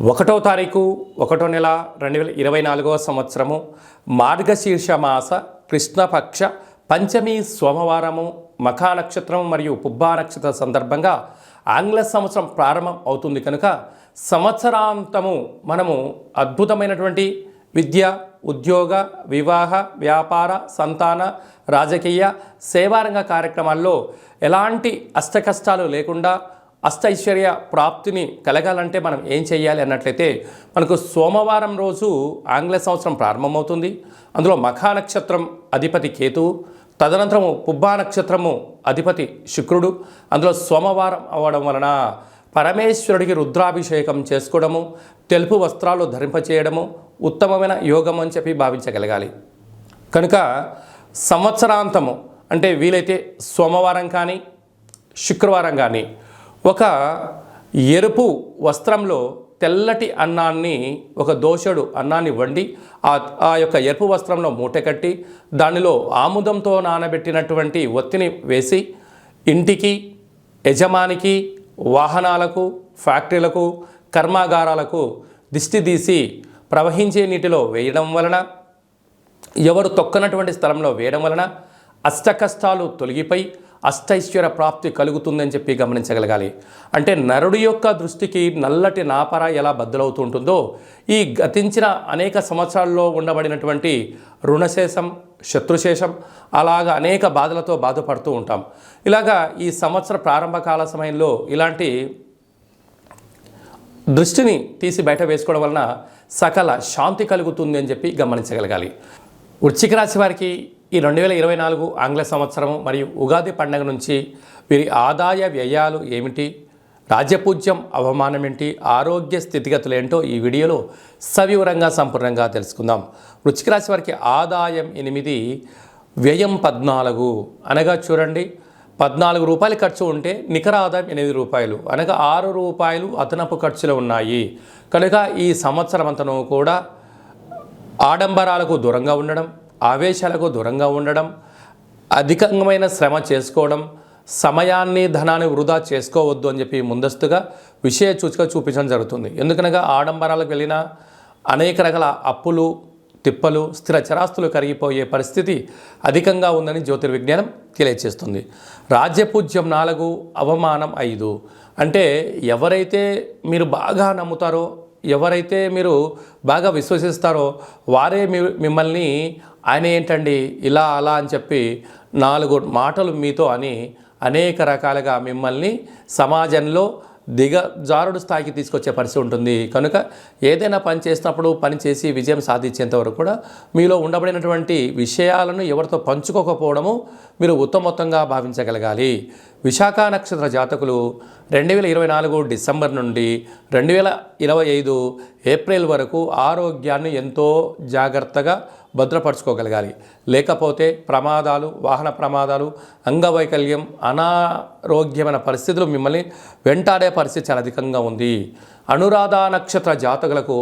ఒకటో తారీఖు ఒకటో నెల రెండు వేల ఇరవై నాలుగవ సంవత్సరము మార్గశీర్ష మాస కృష్ణపక్ష పంచమి సోమవారము మఖా నక్షత్రం మరియు పుబ్బా నక్షత్ర సందర్భంగా ఆంగ్ల సంవత్సరం ప్రారంభం అవుతుంది కనుక సంవత్సరాంతము మనము అద్భుతమైనటువంటి విద్య ఉద్యోగ వివాహ వ్యాపార సంతాన రాజకీయ సేవారంగ కార్యక్రమాల్లో ఎలాంటి అష్టకష్టాలు లేకుండా అష్టైశ్వర్య ప్రాప్తిని కలగాలంటే మనం ఏం చేయాలి అన్నట్లయితే మనకు సోమవారం రోజు ఆంగ్ల సంవత్సరం ప్రారంభమవుతుంది. అందులో మఖా నక్షత్రం అధిపతి కేతువు తదనంతరము పుబ్బా నక్షత్రము అధిపతి శుక్రుడు. అందులో సోమవారం అవ్వడం వలన పరమేశ్వరుడికి రుద్రాభిషేకం చేసుకోవడము తెలుపు వస్త్రాలు ధరింపచేయడము ఉత్తమమైన యోగం అని చెప్పి భావించగలగాలి. కనుక సంవత్సరాంతము అంటే వీలైతే సోమవారం కానీ శుక్రవారం కానీ ఒక ఎరుపు వస్త్రంలో తెల్లటి అన్నాన్ని ఒక దోషుడు అన్నాన్ని వండి ఆ ఆ యొక్క ఎరుపు వస్త్రంలో మూట కట్టి దానిలో ఆముదంతో నానబెట్టినటువంటి ఒత్తిని వేసి ఇంటికి యజమానికి వాహనాలకు ఫ్యాక్టరీలకు కర్మాగారాలకు దిష్టి తీసి ప్రవహించే నీటిలో వేయడం వలన ఎవరు తొక్కనటువంటి స్థలంలో వేయడం వలన అష్ట కష్టాలు తొలగిపోయి అష్టైశ్వర్య ప్రాప్తి కలుగుతుందని చెప్పి గమనించగలగాలి. అంటే నరుడి యొక్క దృష్టికి నల్లటి నాపర ఎలా బద్దలవుతూ ఉంటుందో ఈ గతించిన అనేక సంవత్సరాల్లో ఉండబడినటువంటి రుణశేషం శత్రుశేషం అలాగ అనేక బాధలతో బాధపడుతూ ఉంటాం. ఇలాగా ఈ సంవత్సర ప్రారంభ కాల సమయంలో ఇలాంటి దృష్టిని తీసి బయట వేసుకోవడం వలన సకల శాంతి కలుగుతుంది అని చెప్పి గమనించగలగాలి. వృశ్చిక రాశి వారికి ఈ రెండు వేల ఇరవై నాలుగు ఆంగ్ల సంవత్సరం మరియు ఉగాది పండుగ నుంచి వీరి ఆదాయ వ్యయాలు ఏమిటి? రాజపూజ్యం అవమానం ఏంటి? ఆరోగ్య స్థితిగతులు ఏంటో ఈ వీడియోలో సవివరంగా సంపూర్ణంగా తెలుసుకుందాం. వృశ్చిక రాశి వారికి ఆదాయం ఎనిమిది వ్యయం పద్నాలుగు. అనగా చూడండి పద్నాలుగు రూపాయలు ఖర్చు ఉంటే నికర ఆదాయం ఎనిమిది రూపాయలు అనగా ఆరు రూపాయలు అదనపు ఖర్చులు ఉన్నాయి. కనుక ఈ సంవత్సరం అంతను కూడా ఆడంబరాలకు దూరంగా ఉండడం ఆవేశాలకు దూరంగా ఉండడం అధికమైన శ్రమ చేసుకోవడం సమయాన్ని ధనాన్ని వృధా చేసుకోవద్దు అని చెప్పి ముందస్తుగా విషయ సూచిక చూపించడం జరుగుతుంది. ఎందుకనగా ఆడంబరాలకు వెళ్ళిన అనేక రకాల అప్పులు తిప్పలు స్థిర చరాస్తులు కరిగిపోయే పరిస్థితి అధికంగా ఉందని జ్యోతిర్విజ్ఞానం తెలియచేస్తుంది. రాజ్యపూజ్యం నాలుగు అవమానం ఐదు. అంటే ఎవరైతే మీరు బాగా నమ్ముతారో ఎవరైతే మీరు బాగా విశ్వసిస్తారో వారే మీ మిమ్మల్ని ఆయన ఏంటండి ఇలా అలా అని చెప్పి నాలుగు మాటలు మీతో అని అనేక రకాలుగా మిమ్మల్ని సమాజంలో దిగజారుడు స్థాయికి తీసుకొచ్చే పరిస్థితి ఉంటుంది. కనుక ఏదైనా పని చేసినప్పుడు పని చేసి విజయం సాధించేంత వరకు కూడా మీలో ఉండబడినటువంటి విషయాలను ఎవరితో పంచుకోకపోవడము మీరు ఉత్తమొత్తంగా భావించగలగాలి. విశాఖ నక్షత్ర జాతకులు రెండు వేల ఇరవై నాలుగు డిసెంబర్ నుండి రెండు వేల ఇరవై ఐదు ఏప్రిల్ వరకు ఆరోగ్యాన్ని ఎంతో జాగ్రత్తగా భద్రపరచుకోగలగాలి. లేకపోతే ప్రమాదాలు వాహన ప్రమాదాలు అంగవైకల్యం అనారోగ్యమైన పరిస్థితులు మిమ్మల్ని వెంటాడే పరిస్థితి చాలా అధికంగా ఉంది. అనురాధ నక్షత్ర జాతకులకు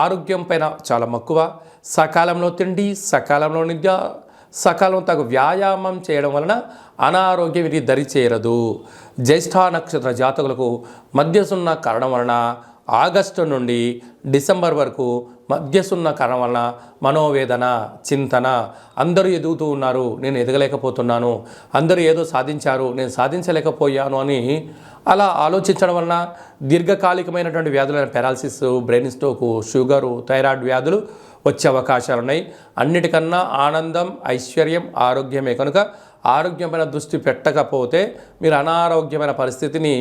ఆరోగ్యం పైన చాలా మక్కువ. సకాలంలో తిండి సకాలంలో నిద్ర సకాలం తగు వ్యాయామం చేయడం వలన అనారోగ్యం ఇది దరిచేరదు. జ్యేష్ఠ నక్షత్ర జాతకులకు మధ్యసున్న కారణం వలన ఆగస్టు నుండి డిసెంబర్ వరకు మధ్యసున్న కారణం వలన మనోవేదన చింతన అందరూ ఎదుగుతూ ఉన్నారు. నేను ఎదగలేకపోతున్నాను. అందరూ ఏదో సాధించారు. నేను సాధించలేకపోయాను అని అలా ఆలోచించడం వలన దీర్ఘకాలికమైనటువంటి వ్యాధులైన paralysis brain stroke sugar thyroid వ్యాధులు వచ్చే అవకాశాలు ఉన్నాయి అన్నిటికన్నా ఆనందం ఐశ్వర్యం ఆరోగ్యమే కనుక ఆరోగ్యమైన దృష్టి పెట్టకపోతే మీరు అనారోగ్యమైన పరిస్థితిని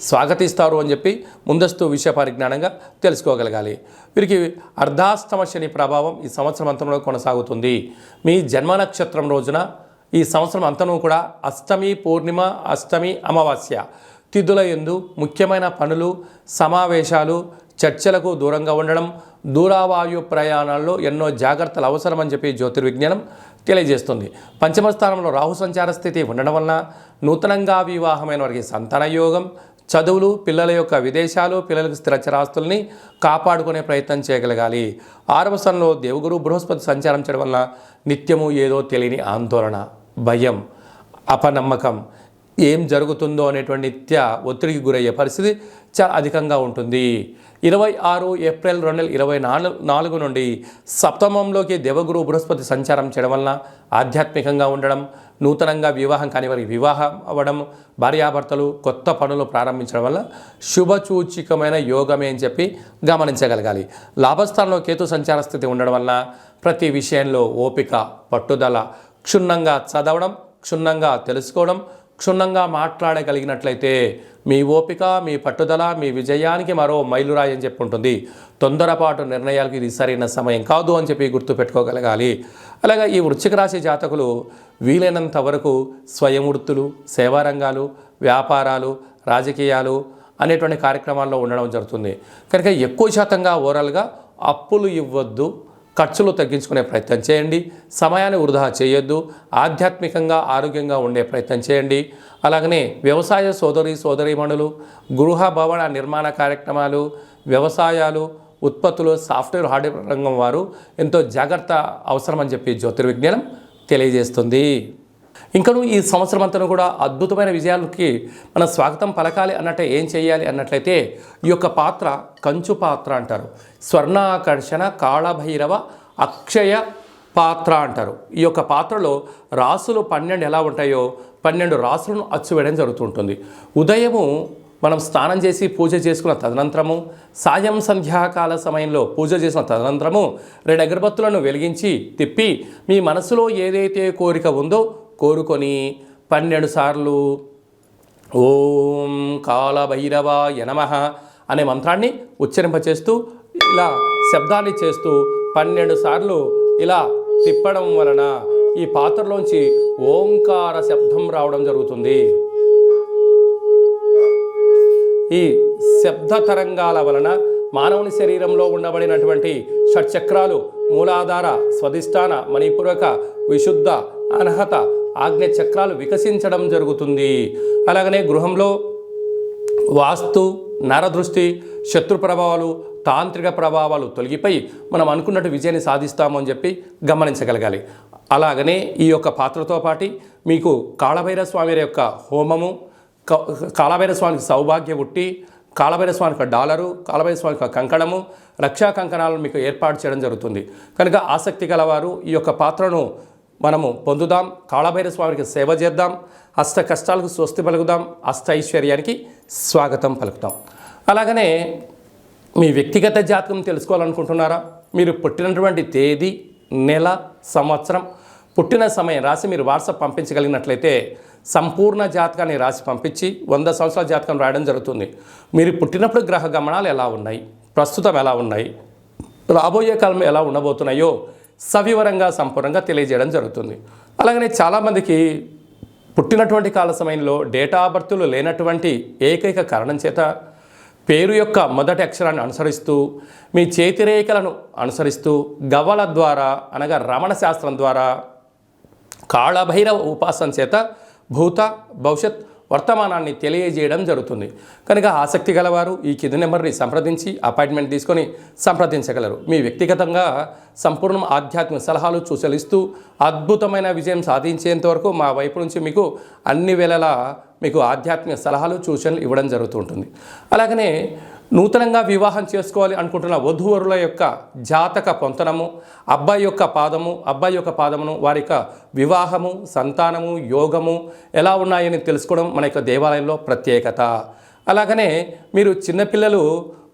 స్వాగతిస్తారు అని చెప్పి ముందస్తు విషయ పరిజ్ఞానంగా తెలుసుకోగలగాలి. వీరికి అర్ధాష్టమ శని ప్రభావం ఈ సంవత్సరం అంతంలో కొనసాగుతుంది. మీ జన్మ నక్షత్రం రోజున ఈ సంవత్సరం అంతను కూడా అష్టమి పూర్ణిమ అష్టమి అమావాస్య తిథుల ఎందు ముఖ్యమైన పనులు సమావేశాలు చర్చలకు దూరంగా ఉండడం దూరావాయు ప్రయాణాల్లో ఎన్నో జాగ్రత్తలు అవసరమని చెప్పి జ్యోతిర్విజ్ఞానం తెలియజేస్తుంది. పంచమ స్థానంలో రాహు సంచార స్థితి ఉండడం వలన నూతనంగా వివాహమైన వారికి సంతాన యోగం చదువులు పిల్లల యొక్క విదేశాలు పిల్లలకు స్థిరచరాస్తుల్ని కాపాడుకునే ప్రయత్నం చేయగలగాలి. ఆరవ స్థానంలో దేవగురు బృహస్పతి సంచారం చేయడం వలన నిత్యము ఏదో తెలియని ఆందోళన భయం అపనమ్మకం ఏం జరుగుతుందో అనేటువంటి నిత్య ఒత్తిడికి గురయ్యే పరిస్థితి చాలా అధికంగా ఉంటుంది. ఇరవై ఆరు ఏప్రిల్ రెండు వేల ఇరవై నాలుగు నాలుగు నుండి సప్తమంలోకి దేవగురు బృహస్పతి సంచారం చేయడం వలన ఆధ్యాత్మికంగా ఉండడం నూతనంగా వివాహం కాని వారికి వివాహం అవ్వడం భార్యాభర్తలు కొత్త పనులు ప్రారంభించడం వల్ల శుభసూచికమైన యోగమే అని చెప్పి గమనించగలగాలి. లాభస్థానంలో కేతు సంచార స్థితి ఉండడం వల్ల ప్రతి విషయంలో ఓపిక పట్టుదల క్షుణ్ణంగా చదవడం క్షుణ్ణంగా తెలుసుకోవడం క్షుణ్ణంగా మాట్లాడగలిగినట్లయితే మీ ఓపిక మీ పట్టుదల మీ విజయానికి మరో మైలురాయి అని చెప్పి ఉంటుంది తొందరపాటు నిర్ణయాలకు ఇది సరైన సమయం కాదు అని చెప్పి గుర్తుపెట్టుకోగలగాలి అలాగే ఈ వృశ్చిక రాశి జాతకులు వీలైనంత వరకు స్వయం వృత్తులు సేవా రంగాలు వ్యాపారాలు రాజకీయాలు అనేటువంటి కార్యక్రమాల్లో ఉండడం జరుగుతుంది. కనుక ఎక్కువ శాతంగా ఓవరాల్గా అప్పులు ఇవ్వద్దు. ఖర్చులు తగ్గించుకునే ప్రయత్నం చేయండి. సమయాన్ని వృధా చేయొద్దు. ఆధ్యాత్మికంగా ఆరోగ్యంగా ఉండే ప్రయత్నం చేయండి. అలాగనే వ్యవసాయ సోదరి సోదరీమణులు గృహ భవన నిర్మాణ కార్యక్రమాలు వ్యవసాయాలు ఉత్పత్తులు సాఫ్ట్వేర్ హార్డ్వేర్ రంగం వారు ఎంతో జాగ్రత్త అవసరమని చెప్పి జ్యోతిర్విజ్ఞానం తెలియజేస్తుంది. ఇంకను ఈ సంవత్సరం అంతా కూడా అద్భుతమైన విజయాలకి మన స్వాగతం పలకాలి అన్నట్టే ఏం చేయాలి అన్నట్లయితే ఈ యొక్క పాత్ర కంచు పాత్ర అంటారు. స్వర్ణాకర్షణ కాళభైరవ అక్షయ పాత్ర అంటారు. ఈ యొక్క పాత్రలో రాసులు పన్నెండు ఎలా ఉంటాయో పన్నెండు రాసులను అచ్చువేయడం జరుగుతుంటుంది. ఉదయము మనం స్నానం చేసి పూజ చేసుకున్న తదనంతరము సాయం సంధ్యాకాల సమయంలో పూజ చేసిన తదనంతరము రెండు అగరబత్తులను వెలిగించి తిప్పి మీ మనసులో ఏదైతే కోరిక ఉందో కోరుకొని పన్నెండు సార్లు ఓం కాలభైరవాయ నమ అనే మంత్రాన్ని ఉచ్చరింపచేస్తూ ఇలా శబ్దాన్ని చేస్తూ పన్నెండు సార్లు ఇలా తిప్పడం వలన ఈ పాత్రలోంచి ఓంకార శబ్దం రావడం జరుగుతుంది. ఈ శబ్ద తరంగాల వలన మానవుని శరీరంలో ఉండబడినటువంటి షట్చక్రాలు మూలాధార స్వధిష్టాన మణిపూరక విశుద్ధ అనహత ఆజ్ఞ చక్రాలు వికసించడం జరుగుతుంది. అలాగనే గృహంలో వాస్తు నరదృష్టి శత్రు ప్రభావాలు తాంత్రిక ప్రభావాలు తొలగిపోయి మనం అనుకున్నట్టు విజయాన్ని సాధిస్తాము అని చెప్పి గమనించగలగాలి. అలాగనే ఈ యొక్క పాత్రతో పాటి మీకు కాళభైర స్వామి యొక్క హోమము క- స్వామికి సౌభాగ్య ఉట్టి కాళభైర స్వామికి డాలరు కాళభైర స్వామికి కంకణము రక్షా కంకణాలను మీకు ఏర్పాటు చేయడం జరుగుతుంది. కనుక ఆసక్తి గలవారు ఈ యొక్క పాత్రను మనము పొందుదాం. కాళభైర స్వామికి సేవ చేద్దాం. అష్ట కష్టాలకు స్వస్తి పలుకుదాం. అష్ట ఐశ్వర్యానికి స్వాగతం పలుకుతాం. అలాగనే మీ వ్యక్తిగత జాతకం తెలుసుకోవాలనుకుంటున్నారా? మీరు పుట్టినటువంటి తేదీ నెల సంవత్సరం పుట్టిన సమయం రాసి మీరు వాట్సాప్ పంపించగలిగినట్లయితే సంపూర్ణ జాతకాన్ని రాసి పంపించి వంద సంవత్సరాల జాతకం రాయడం జరుగుతుంది. మీరు పుట్టినప్పుడు గ్రహ గమనాలు ఎలా ఉన్నాయి? ప్రస్తుతం ఎలా ఉన్నాయి? రాబోయే కాలం ఎలా ఉండబోతున్నాయో సవివరంగా సంపూర్ణంగా తెలియజేయడం జరుగుతుంది. అలాగనే చాలామందికి పుట్టినటువంటి కాల సమయంలో డేటా ఆఫ్ బర్త్లు లేనటువంటి ఏకైక కారణం చేత పేరు యొక్క మొదటి అక్షరాన్ని అనుసరిస్తూ మీ చేతిరేఖలను అనుసరిస్తూ గవ్వల ద్వారా అనగా రమణ శాస్త్రం ద్వారా కాళభైరవ ఉపాసన చేత భూత భవిష్యత్ వర్తమానాన్ని తెలియజేయడం జరుగుతుంది. కనుక ఆసక్తి గలవారు ఈ కింది నెంబర్ని సంప్రదించి అపాయింట్మెంట్ తీసుకొని సంప్రదించగలరు. మీ వ్యక్తిగతంగా సంపూర్ణ ఆధ్యాత్మిక సలహాలు సూచలిస్తూ అద్భుతమైన విజయం సాధించేంత వరకు మా వైపు నుంచి మీకు అన్ని వేళలా మీకు ఆధ్యాత్మిక సలహాలు సూచనలు ఇవ్వడం జరుగుతూ ఉంటుంది. అలాగనే నూతనంగా వివాహం చేసుకోవాలి అనుకుంటున్న వధూవరుల యొక్క జాతక పొంతనము అబ్బాయి యొక్క పాదము అబ్బాయి యొక్క పాదమును వారి యొక్క వివాహము సంతానము యోగము ఎలా ఉన్నాయని తెలుసుకోవడం మన యొక్క దేవాలయంలో ప్రత్యేకత. అలాగనే మీరు చిన్నపిల్లలు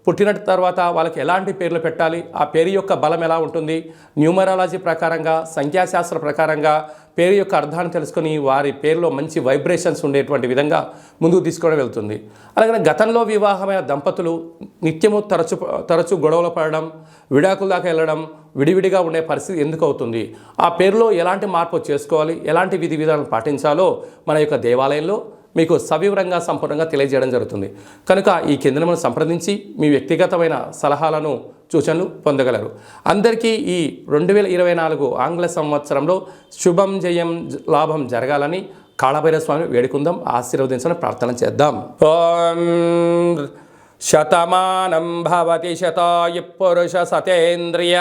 పుట్టిన తర్వాత వాళ్ళకి ఎలాంటి పేర్లు పెట్టాలి? ఆ పేరు యొక్క బలం ఎలా ఉంటుంది? న్యూమరాలజీ ప్రకారంగా సంఖ్యాశాస్త్ర ప్రకారంగా పేరు యొక్క అర్థాన్ని తెలుసుకొని వారి పేరులో మంచి వైబ్రేషన్స్ ఉండేటువంటి విధంగా ముందుకు తీసుకోవడం వెళ్తుంది. అలాగే గతంలో వివాహమైన దంపతులు నిత్యము తరచు తరచు గొడవలు పడడం విడాకుల దాకా వెళ్ళడం విడివిడిగా ఉండే పరిస్థితి ఎందుకు అవుతుంది? ఆ పేరులో ఎలాంటి మార్పు చేసుకోవాలి? ఎలాంటి విధి విధానం పాటించాలో మన యొక్క దేవాలయంలో మీకు సవివరంగా సంపూర్ణంగా తెలియజేయడం జరుగుతుంది. కనుక ఈ కేంద్రమును సంప్రదించి మీ వ్యక్తిగతమైన సలహాలను సూచనలు పొందగలరు. అందరికీ ఈ రెండు వేల ఇరవై నాలుగు ఆంగ్ల సంవత్సరంలో శుభం జయం లాభం జరగాలని కాళభైరవ స్వామి వేడుకుందాం ఆశీర్వదించడం ప్రార్థన చేద్దాం. ఓం శతమానం భవతి శతాయు పురుష సతేంద్రియ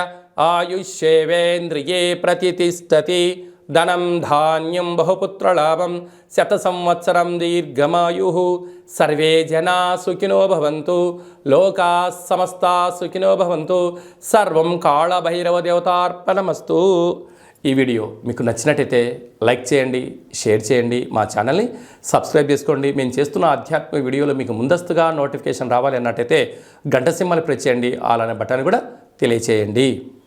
ఆయుష్యేవేంద్రియే ప్రతిష్టతి ధనం ధాన్యం బహుపుత్రలాభం శత సంవత్సరం దీర్ఘమాయు. సర్వే జనా సుఖినో భవంతు లోకా సమస్తా సుఖినో భవంతు. సర్వం కాళభైరవ దేవతార్పణమస్తు ఈ వీడియో మీకు నచ్చినట్టయితే లైక్ చేయండి షేర్ చేయండి మా ఛానల్ని సబ్స్క్రైబ్ చేసుకోండి. మేము చేస్తున్న ఆధ్యాత్మిక వీడియోలు మీకు ముందస్తుగా నోటిఫికేషన్ రావాలి అన్నట్టయితే గంట సింహాలు ప్రెస్ చేయండి. అలానే బటన్ కూడా తెలియచేయండి.